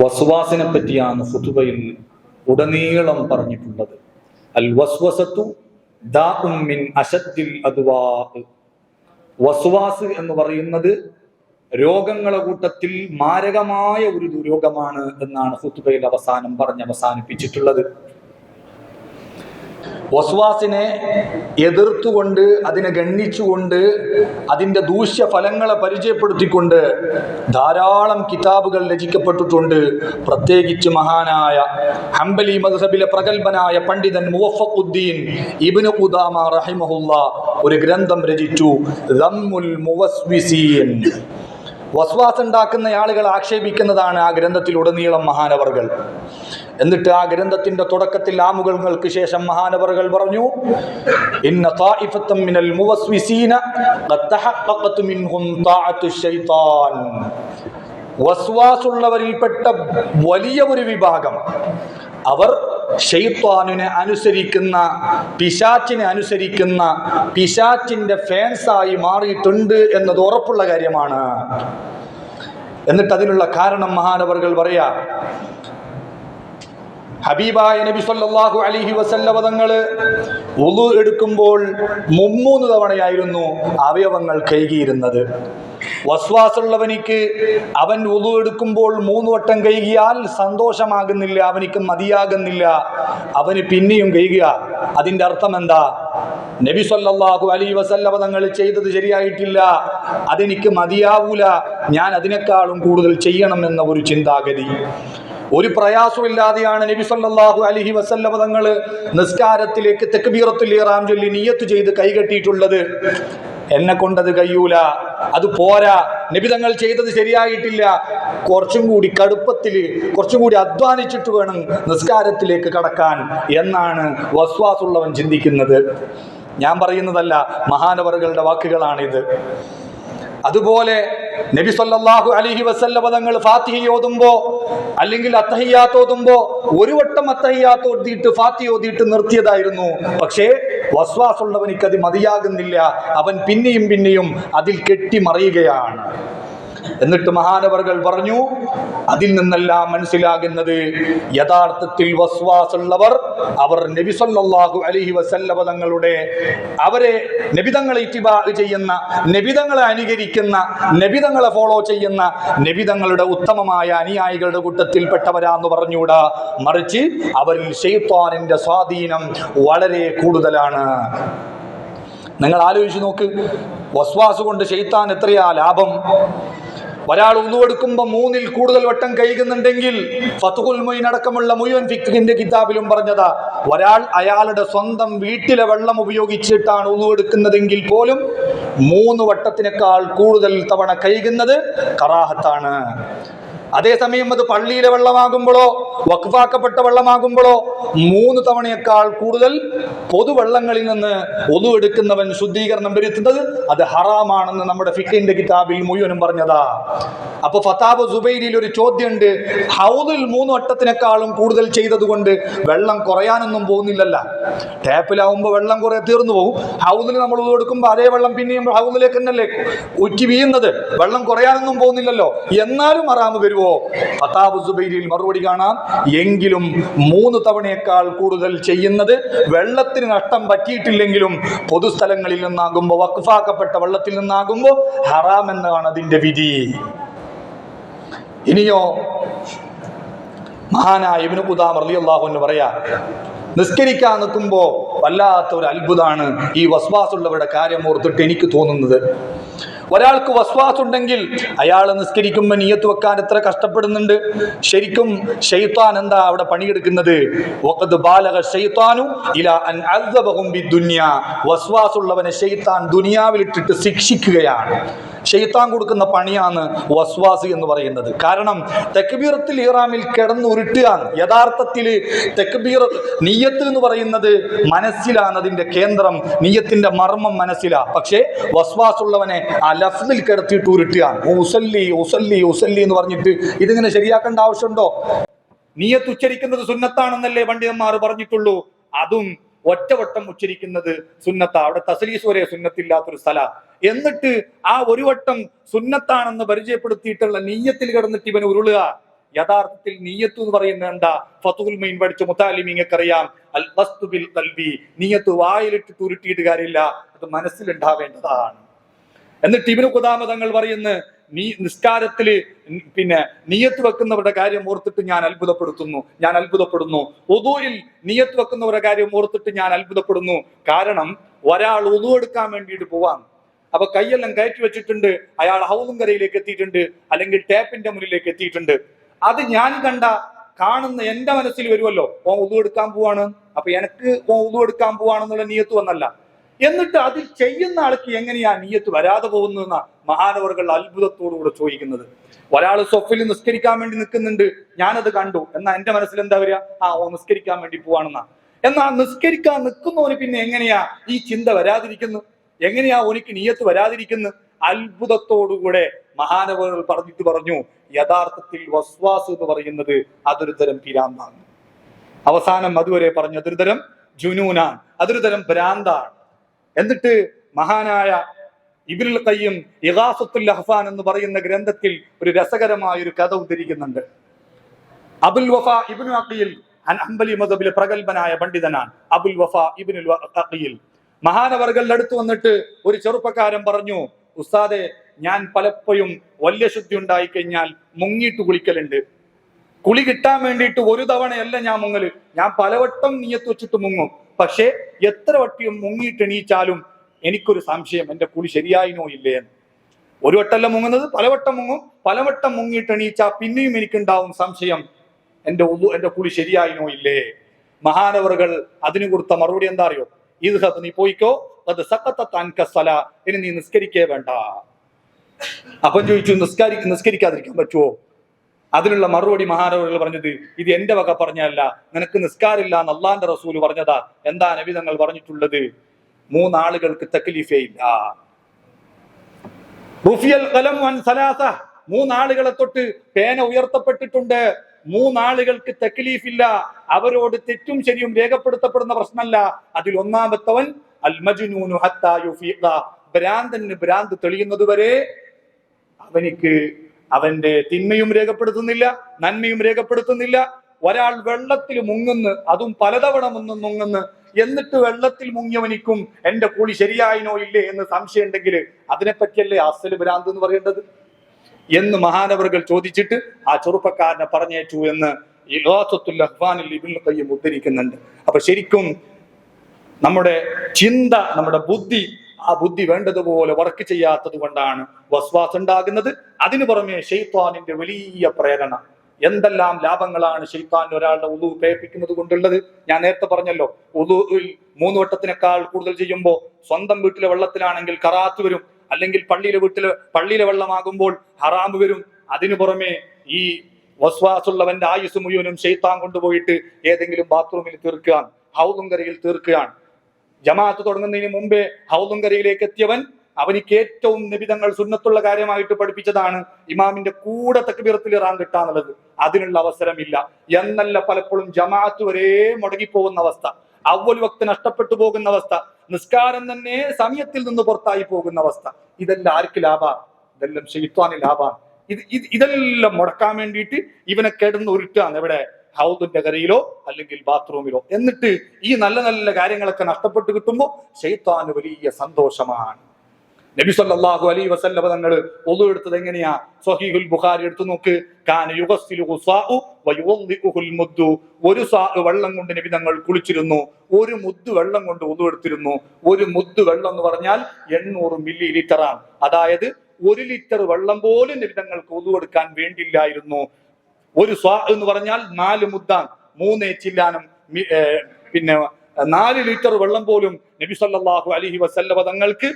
വസ്വാസിനെ പറ്റിയാണ് ഫുതുബയിൽ ഉടനീളം പറഞ്ഞിട്ടുള്ളത്. അൽ വസ്വസത്തു മിൻ അശദ്ദിൽ അദ്വാ. വസ്വാസ് എന്ന് പറയുന്നത് രോഗങ്ങളെ കൂട്ടത്തിൽ മാരകമായ ഒരു ദുരോഗമാണ് എന്നാണ് ഫുത്തുബയിൽ അവസാനം പറഞ്ഞ് അവസാനിപ്പിച്ചിട്ടുള്ളത്. വസ്വാസിനെ എതിർത്തുകൊണ്ട് അതിനെ ഗണ്ണിച്ചുകൊണ്ട് അതിന്റെ ദൂഷ്യഫലങ്ങളെ പരിചയപ്പെടുത്തിക്കൊണ്ട് ധാരാളം കിതാബുകൾ രചിക്കപ്പെട്ടിട്ടുണ്ട്. പ്രത്യേകിച്ച് മഹാനായ ഹംബലി മദ്ഹബിലെ പ്രഗത്ഭനായ പണ്ഡിതൻ മുവഫഖുദ്ദീൻ ഇബ്നു ഖുദാമ റഹിമഹുല്ല ഒരു ഗ്രന്ഥം രചിച്ചു ദമ്മുൽ മുവസ്വിസീൻ. വസ്വാസ് ഉണ്ടാക്കുന്ന ആളുകൾ ആക്ഷേപിക്കുന്നതാണ് ആ ഗ്രന്ഥത്തിലുടനീളം മഹാനവറുകൾ. എന്നിട്ട് ആ ഗ്രന്ഥത്തിന്റെ തുടക്കത്തിൽ ആമുഖങ്ങൾക്ക് ശേഷം മഹാനവറുകൾ പറഞ്ഞു ഇന്ന മിനൽ മുവസ്വിസീന മിൻഹും വസ്വാസുള്ളവരിൽപ്പെട്ട വലിയ ഒരു വിഭാഗം അവർ ഷെയ്ത്വാനിനെ അനുസരിക്കുന്ന പിശാച്ചിനെ അനുസരിക്കുന്ന പിശാച്ചിന്റെ ഫാൻസായി മാറിയിട്ടുണ്ട് എന്നത് ഉറപ്പുള്ള കാര്യമാണ്. എന്നിട്ട് അതിനുള്ള കാരണം മഹാനവറുകൾ പറയാ ഹബീബായ നബി സല്ലല്ലാഹു അലൈഹി വസല്ലമ തങ്ങൾ ഉളു എടുക്കുമ്പോൾ മുമ്മൂന്ന് തവണയായിരുന്നു അവയവങ്ങൾ കൈകിയിരുന്നത് വസ്വാസുള്ളവനിക്ക് അവൻ ഉളു എടുക്കുമ്പോൾ മൂന്ന് വട്ടം കൈകിയാൽ സന്തോഷമാകുന്നില്ല അവനിക്ക് മതിയാകുന്നില്ല. അവന് പിന്നെയും കൈകുക അതിന്റെ അർത്ഥം എന്താ? നബി സല്ലല്ലാഹു അലൈഹി വസല്ലമ തങ്ങൾ ചെയ്തത് ശരിയായിട്ടില്ല. അതെനിക്ക് മതിയാവൂല. ഞാൻ അതിനേക്കാളും കൂടുതൽ ചെയ്യണം എന്ന ഒരു ചിന്താഗതി. ഒരു പ്രയാസമില്ലാതെയാണ് നബി സല്ലാഹു അലഹി വസല്ല തങ്ങൾ നിസ്കാരത്തിലേക്ക് തെക്ബീറത്തുൽ ഇഹ്റാം ചൊല്ലി നീയത്ത് ചെയ്ത് കൈകെട്ടിയിട്ടുള്ളത് എന്നെ കൊണ്ടത് കഴിയൂല അത് പോരാ. നിബിതങ്ങൾ ചെയ്തത് ശരിയായിട്ടില്ല. കുറച്ചും കൂടി കടുപ്പത്തിൽ കുറച്ചും കൂടി അധ്വാനിച്ചിട്ട് വേണം നിസ്കാരത്തിലേക്ക് കടക്കാൻ എന്നാണ് വസ്വാസുള്ളവൻ ചിന്തിക്കുന്നത്. ഞാൻ പറയുന്നതല്ല മഹാനവറുകളുടെ വാക്കുകളാണിത്. അതുപോലെ നബി സല്ലല്ലാഹു അലൈഹി വസല്ലമ തങ്ങൾ ഫാത്തിഹ ഓതുമ്പോ അല്ലെങ്കിൽ അത്തഹിയാത്ത് ഓതുമ്പോ ഒരു വട്ടം അത്തഹിയാത്ത് ഓതിയിട്ട് ഫാത്തിഹ ഓതിയിട്ട് നിർത്തിയതായിരുന്നു. പക്ഷേ വസ്വാസുള്ളവനിക്കത് മതിയാകുന്നില്ല. അവൻ പിന്നെയും പിന്നെയും അതിൽ കെട്ടിമറിയുകയാണ്. എന്നിട്ട് മഹാനവർകൾ പറഞ്ഞു അതിൽ നിന്നെല്ലാം മനസ്സിലാകുന്നത് യഥാർത്ഥത്തിൽ വസ്വാസുള്ളവർ അവർ നബി സല്ലല്ലാഹു അലൈഹി വസല്ലവ തങ്ങളുടെ അവരെ നബിതങ്ങളെ ഇറ്റിബാ ചെയ്യുന്ന നബിതങ്ങളെ അനുകരിക്കുന്ന നബിതങ്ങളെ ഫോളോ ചെയ്യുന്ന നബിതങ്ങളുടെ ഉത്തമമായ അനുയായികളുടെ കൂട്ടത്തിൽപ്പെട്ടവരാന്ന് പറഞ്ഞുകൂടാ? മറിച്ച് അവരിൽ ഷെയ്ത്താനിന്റെ സ്വാധീനം വളരെ കൂടുതലാണ്. നിങ്ങൾ ആലോചിച്ച് നോക്ക് വസ്വാസ് കൊണ്ട് ഷെയ്ത്താൻ എത്രയാ ലാഭം? ഒരാൾ ഉളുവെടുക്കുമ്പോൾ മൂന്നിൽ കൂടുതൽ വട്ടം കഴുകുന്നുണ്ടെങ്കിൽ ഫതുഹുൽ മൊയ്ൻ അടക്കമുള്ള മുഴുവൻ ഫിക്കിന്റെ കിതാബിലും പറഞ്ഞതാ ഒരാൾ അയാളുടെ സ്വന്തം വീട്ടിലെ വെള്ളം ഉപയോഗിച്ചിട്ടാണ് ഉളുവെടുക്കുന്നതെങ്കിൽ പോലും മൂന്ന് വട്ടത്തിനേക്കാൾ കൂടുതൽ തവണ കഴുകുന്നത് കറാഹത്താണ്. അതേസമയം അത് പള്ളിയിലെ വെള്ളമാകുമ്പോഴോ വഖഫാക്കപ്പെട്ട വെള്ളമാകുമ്പോഴോ മൂന്ന് തവണയേക്കാൾ കൂടുതൽ പൊതുവെള്ളങ്ങളിൽ നിന്ന് ഒതുവെടുക്കുന്നവൻ ശുദ്ധീകരണം വരുത്തുന്നത് അത് ഹറാമാണെന്ന് നമ്മുടെ ഫിഖിന്റെ കിതാബിൽ മുഴുവനും പറഞ്ഞതാ. അപ്പൊ ഫതാബ് സുബൈരിയിൽ ഒരു ചോദ്യമുണ്ട്. ഹൗദിൽ മൂന്ന് വട്ടത്തിനേക്കാളും കൂടുതൽ ചെയ്തതുകൊണ്ട് വെള്ളം കുറയാനൊന്നും പോകുന്നില്ലല്ല. ടാപ്പിലാവുമ്പോൾ വെള്ളം കുറെ തീർന്നു പോകും. ഹൗദിൽ നമ്മൾ ഒതുവെടുക്കുമ്പോൾ അതേ വെള്ളം പിന്നെയും ഹൗദിലേക്ക് തന്നെയല്ലേ ഉറ്റി വീഴുന്നത്. വെള്ളം കുറയാനൊന്നും പോകുന്നില്ലല്ലോ. എന്നാലും അറാമ് വരുമോ ഫതാബ് സുബൈരിയിൽ മറുപടി കാണാം. എങ്കിലും മൂന്ന് തവണയേക്കാൾ കൂടുതൽ ചെയ്യുന്നത് വെള്ളത്തിന് നഷ്ടം പറ്റിയിട്ടില്ലെങ്കിലും പൊതുസ്ഥലങ്ങളിൽ നിന്നാകുമ്പോൾ വഖഫാക്കപ്പെട്ട വെള്ളത്തിൽ നിന്നാകുമ്പോൾ ഹറാം എന്നാണ് അതിന്റെ വിധി. ഇനിയോ മഹാനായ ഇബ്നു ഖുദാം റളിയല്ലാഹു അൻഹു പറയാ നിസ്കരിക്കാൻ നിൽക്കുമ്പോൾ വല്ലാത്ത ഒരു അത്ഭുതമാണ് ഈ വസ്വാസുള്ളവരുടെ കാര്യം ഓർത്തിട്ട് എനിക്ക് തോന്നുന്നത്. ഒരാൾക്ക് വസ്വാസ് ഉണ്ടെങ്കിൽ അയാൾ നിസ്കരിക്കുമ്പോൾ നീയത്ത് വെക്കാൻ എത്ര കഷ്ടപ്പെടുന്നുണ്ട്. ശരിക്കും ഷെയ്ത്താൻ എന്താ അവിടെ പണിയെടുക്കുന്നത്? വസ്വാസുള്ളവനെ ഷെയ്ത്താൻ ദുനിയാവിലിട്ടിട്ട് ശിക്ഷിക്കുകയാണ്. ഷെയ്ത്താൻ കൊടുക്കുന്ന പണിയാണ് വസ്വാസ് എന്ന് പറയുന്നത്. കാരണം തെക്ബീറത്തിൽ ഇറാമിൽ കിടന്ന് ഉരുട്ടുകയാണ് യഥാർത്ഥത്തിൽ തെക്ബീർ നീയത്ത് എന്ന് പറയുന്നത് മനസ്സിലാണ് അതിന്റെ കേന്ദ്രം നീയത്തിന്റെ മർമ്മം മനസ്സിലാണ് പക്ഷേ വസ്വാസ് ഉള്ളവനെ ആ ലഫ്ദിൽ കിടത്തിയിട്ട് ഉരുട്ടുകയാണ്. ഉസല്ലി ഉസല്ലി ഉസല്ലി എന്ന് പറഞ്ഞിട്ട് ഇതിങ്ങനെ ശരിയാക്കേണ്ട ആവശ്യമുണ്ടോ? നീയത്ത് ഉച്ചരിക്കുന്നത് സുന്നത്താണെന്നല്ലേ പണ്ഡിതന്മാർ പറഞ്ഞിട്ടുള്ളൂ. അതും ഒറ്റവട്ടം ഉച്ചരിക്കുന്നത് സുന്നത്ത. അവിടെ തസലീസ് വരെ സുന്നത്തില്ലാത്തൊരു സ്ഥല. എന്നിട്ട് ആ ഒരു വട്ടം സുന്നത്താണെന്ന് പരിചയപ്പെടുത്തിയിട്ടുള്ള നീയത്തിൽ കിടന്നിട്ട് ഇവൻ ഉരുളുക. യഥാർത്ഥത്തിൽ നീയത്ത് എന്ന് പറയുന്നത് എന്താ? ഫത്തുൽ മീൻ പഠിച്ച മുത്താലിമിങ്ങക്കറിയാം അൽ വസ്തു ബിൽ തൽവി നീയത്ത് വായിലിട്ട് തുരുട്ടിയിട്ട് കാര്യമില്ല. അത് മനസ്സിലുണ്ടാവേണ്ടതാണ്. എന്നിട്ട് ഇബിന് കുതാമതങ്ങൾ പറയുന്നത് പറയുന്നു നീ നിസ്കാരത്തിൽ പിന്നെ നീയത്ത് വെക്കുന്നവരുടെ കാര്യം ഓർത്തിട്ട് ഞാൻ അത്ഭുതപ്പെടുത്തുന്നു. ഞാൻ അത്ഭുതപ്പെടുന്നു. ഒതുവിൽ നീയത്ത് വെക്കുന്നവരുടെ കാര്യം ഓർത്തിട്ട് ഞാൻ അത്ഭുതപ്പെടുന്നു. കാരണം ഒരാൾ ഒതു എടുക്കാൻ വേണ്ടിയിട്ട് പോവാൻ അപ്പൊ കൈയെല്ലാം കയറ്റി വെച്ചിട്ടുണ്ട്. അയാൾ ഹൗസും കരയിലേക്ക് എത്തിയിട്ടുണ്ട്. അല്ലെങ്കിൽ ടാപ്പിന്റെ മുന്നിലേക്ക് എത്തിയിട്ടുണ്ട്. അത് ഞാൻ കണ്ട കാണുന്ന എന്റെ മനസ്സിൽ വരുമല്ലോ. ഓ ഉതു എടുക്കാൻ പോവാണ്. അപ്പൊ എനിക്ക് ഓ ഉതു എടുക്കാൻ പോവാണെന്നുള്ള നീയത്ത് വന്നല്ല. എന്നിട്ട് അതിൽ ചെയ്യുന്ന ആൾക്ക് എങ്ങനെയാ നീയത്ത് വരാതെ പോകുന്നതെന്ന മഹാനവറുകൾ അത്ഭുതത്തോടുകൂടെ ചോദിക്കുന്നത്. ഒരാൾ സ്വഫിൽ നിസ്കരിക്കാൻ വേണ്ടി നിൽക്കുന്നുണ്ട്. ഞാനത് കണ്ടു. എന്നാ എന്റെ മനസ്സിൽ എന്താ വരിക? ആ ഓ നിസ്കരിക്കാൻ വേണ്ടി പോവാണെന്നാ. എന്നാ നിസ്കരിക്കാൻ നിൽക്കുന്നവന് പിന്നെ എങ്ങനെയാ ഈ ചിന്ത വരാതിരിക്കുന്നു? എങ്ങനെയാ ഓനിക്ക് നീയത്ത് വരാതിരിക്കുന്നു? അത്ഭുതത്തോടുകൂടെ മഹാനവറുകൾ പറഞ്ഞിട്ട് പറഞ്ഞു യഥാർത്ഥത്തിൽ വസ്വാസ് എന്ന് പറയുന്നത് അതൊരു തരം പിരാന്താണ്. അവസാനം അതുവരെ പറഞ്ഞു അതൊരു തരം ജുനൂനാണ്. അതൊരു തരം ഭ്രാന്താണ്. എന്നിട്ട് മഹാനായ ഇബിനുൽ കയ്യും ഇഗാസത്തുൽ അഹ്ഫാൻ എന്ന് പറയുന്ന ഗ്രന്ഥത്തിൽ ഒരു രസകരമായ ഒരു കഥ ഉദ്ധരിക്കുന്നുണ്ട്. അബുൽ വഫ ഇബ്നു അഖീൽ അൻ അംബലി മദബിലെ പ്രഗത്ഭനായ പണ്ഡിതനാണ്. അബുൽ വഫ ഇബിനുൽ അക്കിയിൽ മഹാനവർകളുടെ അടുത്ത് വന്നിട്ട് ഒരു ചെറുപ്പക്കാരൻ പറഞ്ഞു ഉസ്താദെ ഞാൻ പലപ്പോഴും വലിയ ശുദ്ധി ഉണ്ടായി കഴിഞ്ഞാൽ മുങ്ങിയിട്ട് കുളിക്കലുണ്ട്. കുളി കിട്ടാൻ വേണ്ടിയിട്ട് ഒരു തവണയല്ല ഞാൻ മുങ്ങൽ. ഞാൻ പലവട്ടം നീയത്ത് വെച്ചിട്ട് മുങ്ങും. പക്ഷേ എത്ര വട്ടിയും മുങ്ങിയിട്ട് എണീച്ചാലും എനിക്കൊരു സംശയം എന്റെ കുളി ശരിയായിനോ ഇല്ലേ എന്ന്. ഒരു വട്ടമല്ല മുങ്ങുന്നത്? പലവട്ടം മുങ്ങും. പലവട്ടം മുങ്ങിയിട്ട് എണീച്ചാൽ പിന്നെയും എനിക്കുണ്ടാവും സംശയം എന്റെ ഉളു എന്റെ കുളി ശരിയായിനോ ഇല്ലേ? മഹാനവറുകൾ അതിനു കൊടുത്ത മറുപടി എന്താ അറിയോ? ഇത് നീ പോയിക്കോ. അത് സക്കത്തല ഇനി നീ നിസ്കരിക്കേ വേണ്ട. അപ്പം ചോദിച്ചു നിസ്കാരി നിസ്കരിക്കാതിരിക്കാൻ പറ്റുമോ അതിനുള്ള മറുപടി മഹാനവറുകൾ പറഞ്ഞത് ഇത് എന്റെ വക പറഞ്ഞല്ല നിനക്ക് നിസ്കാരില്ല എന്ന് റസൂൽ പറഞ്ഞതാ. എന്താ നബി തങ്ങൾ പറഞ്ഞിട്ടുള്ളത്? മൂന്നാളുകൾക്ക് തക്ലീഫേ ഇല്ല. റുഫിയൽ ഖലം വൻ മൂന്നാളുകളെ തൊട്ട് പേന ഉയർത്തപ്പെട്ടിട്ടുണ്ട്. മൂന്നാളുകൾക്ക് തക്ലീഫില്ല. അവരോട് തെറ്റും ശരിയും രേഖപ്പെടുത്തപ്പെടുന്ന പ്രശ്നമല്ല. അതിൽ ഒന്നാമത്തവൻ അൽ മജ്നൂനു ഹത്താ ഭ്രാന്തന് ഭ്രാന്ത് തെളിയുന്നത് വരെ അവനിക്ക് അവന്റെ തിന്മയും രേഖപ്പെടുത്തുന്നില്ല നന്മയും രേഖപ്പെടുത്തുന്നില്ല. ഒരാൾ വെള്ളത്തിൽ മുങ്ങുന്നു അതും പലതവണ മുന്നും മുങ്ങുന്നു. എന്നിട്ട് വെള്ളത്തിൽ മുങ്ങിയവനിക്കും എന്റെ കൂളി ശരിയായിനോ ഇല്ലേ? എന്ന് സംശയം ഉണ്ടെങ്കിൽ അതിനെപ്പറ്റിയല്ലേ അസൽ ഭ്രാന്ത് എന്ന് പറയേണ്ടത്? എന്ന് മഹാനവറുകൾ ചോദിച്ചിട്ട് ആ ചെറുപ്പക്കാരനെ പറഞ്ഞേറ്റു എന്ന് ഇലാസത്തുൽ അഹ്വാനിൽ ഇബിൻ കയ്യും ഉദ്ധരിക്കുന്നുണ്ട്. അപ്പൊ ശരിക്കും നമ്മുടെ ചിന്ത നമ്മുടെ ബുദ്ധി ആ ബുദ്ധി വേണ്ടതുപോലെ വർക്ക് ചെയ്യാത്തത് കൊണ്ടാണ് വസ്വാസ് ഉണ്ടാകുന്നത്. അതിനു പുറമെ ഷെയ്ത്താനിന്റെ വലിയ പ്രേരണ. എന്തെല്ലാം ലാഭങ്ങളാണ് ഷെയ്ത്താൻ ഒരാളുടെ ഉദു പേപ്പിക്കുന്നത് കൊണ്ടുള്ളത്? ഞാൻ നേരത്തെ പറഞ്ഞല്ലോ ഉദുവിൽ മൂന്ന് വട്ടത്തിനേക്കാൾ കൂടുതൽ ചെയ്യുമ്പോൾ സ്വന്തം വീട്ടിലെ വെള്ളത്തിലാണെങ്കിൽ കറാത്ത് വരും. അല്ലെങ്കിൽ പള്ളിയിലെ വീട്ടിലെ പള്ളിയിലെ വെള്ളമാകുമ്പോൾ ഹറാമ് വരും. അതിനു പുറമെ ഈ വസ്വാസുള്ളവന്റെ ആയുസ് മുഴുവനും ഷെയ്ത്താൻ കൊണ്ടുപോയിട്ട് ഏതെങ്കിലും ബാത്റൂമിൽ തീർക്കുകയാണ് ഹൗതുങ്കരയിൽ തീർക്കുകയാണ്. ജമാഅത്ത് തുടങ്ങുന്നതിന് മുമ്പേ ഹൗലുങ്കരയിലേക്ക് എത്തിയവൻ അവനിക്ക് ഏറ്റവും നിബിതങ്ങൾ സുന്നത്തുള്ള കാര്യമായിട്ട് പഠിപ്പിച്ചതാണ് ഇമാമിന്റെ കൂടെ തക്ബീറത്തിൽ ഇറാൻ കിട്ടാന്നുള്ളത്. അതിനുള്ള അവസരമില്ല. എന്നല്ല പലപ്പോഴും ജമാഅത്ത് വരെ മുടങ്ങിപ്പോകുന്ന അവസ്ഥ. അവൽ വക്ത് നഷ്ടപ്പെട്ടു പോകുന്ന അവസ്ഥ. നിസ്കാരം തന്നെ സമയത്തിൽ നിന്ന് പുറത്തായി പോകുന്ന അവസ്ഥ. ഇതെല്ലാം ആർക്ക് ലാഭ? ഇതെല്ലാം ഷെയ്ത്വാന് ലാഭാണ് ഇത് ഇതെല്ലാം മുടക്കാൻ വേണ്ടിയിട്ട് ഇവനെ കിടന്ന് ഉരുട്ടാണ് എവിടെ? ഹൗദിന്റെ കരയിലോ അല്ലെങ്കിൽ ബാത്റൂമിലോ. എന്നിട്ട് ഈ നല്ല നല്ല കാര്യങ്ങളൊക്കെ നഷ്ടപ്പെട്ട് കിട്ടുമ്പോൾ ഷെയ്ത്താന് വലിയ സന്തോഷമാണ്. നബി സല്ലല്ലാഹു അലൈഹി വസല്ലമ തങ്ങൾ ഒതു എടുത്തത് എങ്ങനെയാ? സ്വഹീഹുൽ ബുഖാരി എടുത്തു നോക്ക്. കാന യുഗസ്സിലു ഖുസാഉ വയുദ്ദിഖുൽ മുദ്ദു. ഒരു സാ വെള്ളം കൊണ്ട് നബി തങ്ങൾ കുളിച്ചിരുന്നു. ഒരു മുദ്ദു വെള്ളം കൊണ്ട് ഒതു എടുത്തിരുന്നു. ഒരു മുദ്ദു വെള്ളം എന്ന് പറഞ്ഞാൽ എണ്ണൂറ് മില്ലി ലിറ്ററാണ്. അതായത് ഒരു ലിറ്റർ വെള്ളം പോലും നബി തങ്ങൾക്ക് ഒതു എടുക്കാൻ വേണ്ടിയില്ലായിരുന്നു. ഒരു സ്വാ എന്ന് പറഞ്ഞാൽ നാല് മുദ്ദാൻ മൂന്നേ ചില്ലാനം പിന്നെ നാല് ലിറ്റർ വെള്ളം പോലും നബി സല്ലല്ലാഹു അലൈഹി വസല്ലവ തങ്ങൾക്ക്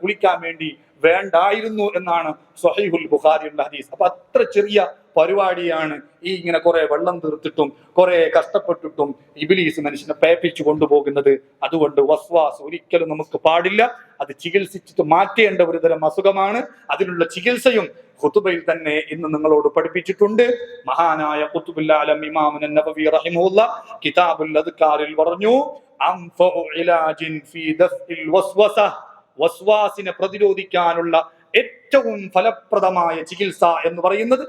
കുളിക്കാൻ വേണ്ടി വേണ്ടായിരുന്നു എന്നാണ് സ്വഹീഹുൽ ബുഖാരിയുടെ ഹദീസ്. അപ്പൊ അത്ര ചെറിയ പരിപാടിയാണ് ഈ ഇങ്ങനെ കുറെ വെള്ളം തീർത്തിട്ടും കുറെ കഷ്ടപ്പെട്ടിട്ടും ഇബിലീസ് മനുഷ്യനെ പേപ്പിച്ചു കൊണ്ടുപോകുന്നത്. അതുകൊണ്ട് വസ്വാസ് ഒരിക്കലും നമുക്ക് പാടില്ല. അത് ചികിത്സിച്ചിട്ട് മാറ്റേണ്ട ഒരു തരം അസുഖമാണ്. അതിനുള്ള ചികിത്സയും ഖുതുബയിൽ തന്നെ ഇന്ന് നിങ്ങളോട് പഠിപ്പിച്ചിട്ടുണ്ട്. മഹാനായ ഖുതുബുല്ലാലം ഇമാമുൻ നബവി റഹിമുല്ല കിതാബുൽ അദ്കാറിൽ പറഞ്ഞു അംഫഉ ഇലാജിൻ ഫീ ദഫ്ഇൽ വസ്വസ. വസ്വാസിനെ പ്രതിരോധിക്കാനുള്ള ഏറ്റവും ഫലപ്രദമായ ചികിത്സ എന്ന് പറയുന്നത്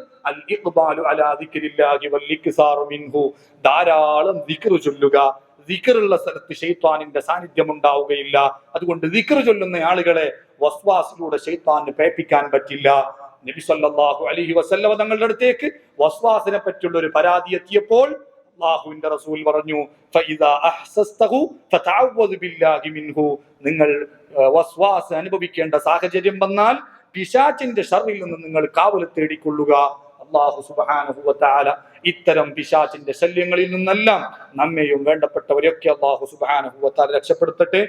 ധാരാളം ചൊല്ലുക. ദിക്റുള്ള സ്ഥലത്ത് ഷെയ്ത്താനിന്റെ സാന്നിധ്യം ഉണ്ടാവുകയില്ല അതുകൊണ്ട് ദിക്ർ ചൊല്ലുന്ന ആളുകളെ വസ്വാസിലൂടെ ഷെയ്ത്താന് പേപ്പിക്കാൻ പറ്റില്ല. നബി സല്ലല്ലാഹു അലൈഹി തങ്ങളുടെ അടുത്തേക്ക് വസ്വാസിനെ പറ്റിയുള്ള ഒരു പരാതി എത്തിയപ്പോൾ അള്ളാഹുവിന്റെ റസൂൽ പറഞ്ഞു "ഫഇദാ അഹ്സസ്തഹു ഫതഅവ്വദ് ബില്ലാഹി മിൻഹു." നിങ്ങൾ വസ്വാസ് അനുഭവിക്കേണ്ട സാഹചര്യം വന്നാൽ പിശാചിന്റെ ഷർറിൽ നിന്ന് നിങ്ങൾ കാവൽ തേടിക്കൊള്ളുക അള്ളാഹു വ ഇത്തരം പിശാചിന്റെ ശല്യങ്ങളിൽ നിന്നെല്ലാം നമ്മയും വേണ്ടപ്പെട്ടവരെയൊക്കെ അള്ളാഹു തആല രക്ഷപ്പെടുത്തട്ടെ